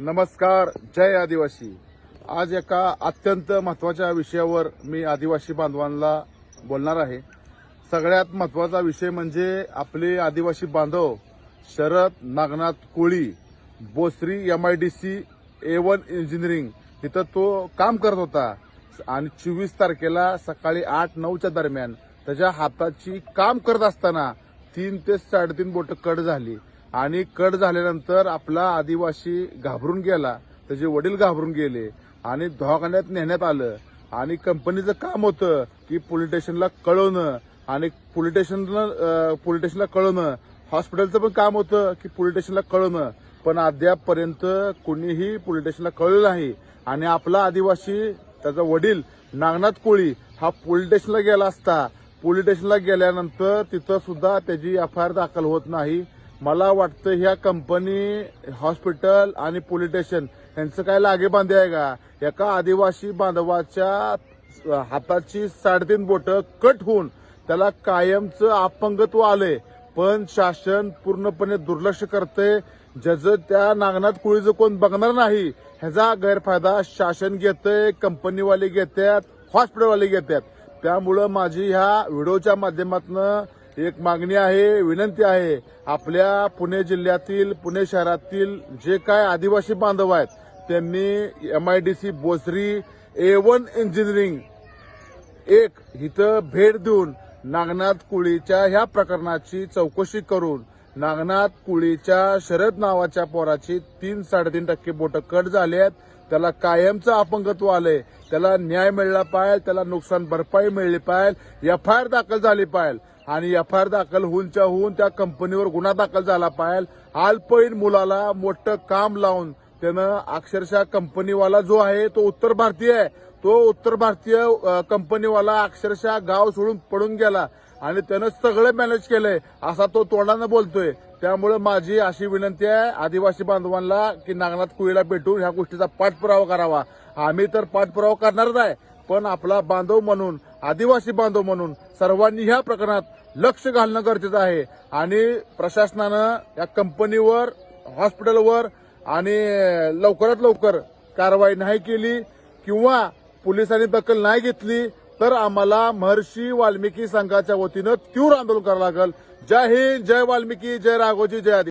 नमस्कार जय आदिवासी. आज एका अत्यंत महत्त्वाच्या विषयावर मी आदिवासी बांधवांना बोलणार आहे. सगळ्यात महत्त्वाचा विषय म्हणजे आपले आदिवासी बांधव Sharad Nagnath Koli Bhosari M I D C A one engineering तिथं तो काम करत होता. आणि चोवीस तारखेला सकाळी आठ नऊच्या दरम्यान त्याच्या हाताची काम करत असताना तीन ते साडेतीन बोट कट झाली. आणि कट झाल्यानंतर आपला आदिवासी घाबरून गेला त्याचे वडील घाबरून गेले आणि दवाखान्यात नेण्यात आलं. आणि कंपनीचं काम होतं की पोलीस स्टेशनला कळवणं आणि पोलीस स्टेशनला पोलीस स्टेशनला कळवणं. हॉस्पिटलचं पण काम होतं की पोलीस स्टेशनला कळवणं. पण अद्यापपर्यंत कोणीही पोलीस स्टेशनला कळलं नाही. आणि आपला आदिवासी त्याचा वडील नागनाथ कोळी हा पोलीस स्टेशनला गेला असता. पोलीस स्टेशनला गेल्यानंतर तिथं सुद्धा त्याची एफ आय आर दाखल होत नाही. मला वाटतं ह्या कंपनी हॉस्पिटल आणि पोलीस स्टेशन यांचं काय लागेबांधे आहे का? एका आदिवासी बांधवाच्या हाताची साडेतीन बोट कट होऊन त्याला कायमचं अपंगत्व आलंय. पण शासन पूर्णपणे दुर्लक्ष करते ज्याचं त्या नागनाथ कुळीचं कोण बघणार नाही ह्याचा गैरफायदा शासन घेतंय कंपनीवाले घेतात हॉस्पिटलवाले घेतात त्यामुळं माझी ह्या व्हिडिओच्या माध्यमातून एक मागणी आहे विनंती आहे. आपल्या पुणे जिल्ह्यातील पुणे शहरातील जे काय आदिवासी बांधव आहेत त्यांनी M I D C Bhosari A one engineering एक इथं भेट देऊन नागनाथ कुळीच्या ह्या प्रकरणाची चौकशी करून नागनाथ कुळीच्या शरद नावाच्या पोराची तीन साडेतीन टक्के बोट कट झाली आहेत. त्याला कायमचं अपंगत्व आलंय. त्याला न्याय मिळला पाहिजे त्याला नुकसान भरपाई मिळली पाहिजे. एफ आय आर दाखल झाली पाहिजे. आणि एफ आय आर दाखल होऊनच्या होऊन त्या कंपनीवर गुन्हा दाखल झाला पाहिजे. अल्पवयीन मुलाला मोठं काम लावून त्यानं अक्षरशः कंपनीवाला जो आहे तो उत्तर भारतीय आहे. तो उत्तर भारतीय कंपनीवाला अक्षरशः गाव सोडून पडून गेला. आणि त्यानं सगळं मॅनेज केलंय असा तो तोंडानं बोलतोय. त्यामुळे माझी अशी विनंती आहे आदिवासी बांधवांना की नागनाथ कुळीला भेटून ह्या गोष्टीचा पाठपुरावा करावा. आम्ही तर पाठपुरावा करणारच आहे पण आपला बांधव म्हणून आदिवासी बांधव म्हणून सर्वांनी ह्या प्रकरणात लक्ष घालणं गरजेचं आहे. आणि प्रशासनानं या कंपनीवर हॉस्पिटलवर आणि लवकरात लवकर कारवाई नाही केली किंवा पोलिसांनी दखल नाही घेतली तर आम्हाला महर्षी वाल्मिकी संघाच्या वतीनं तीव्र आंदोलन करावं लागेल. जय हिंद जय वाल्मिकी जय राघोजी जय आदि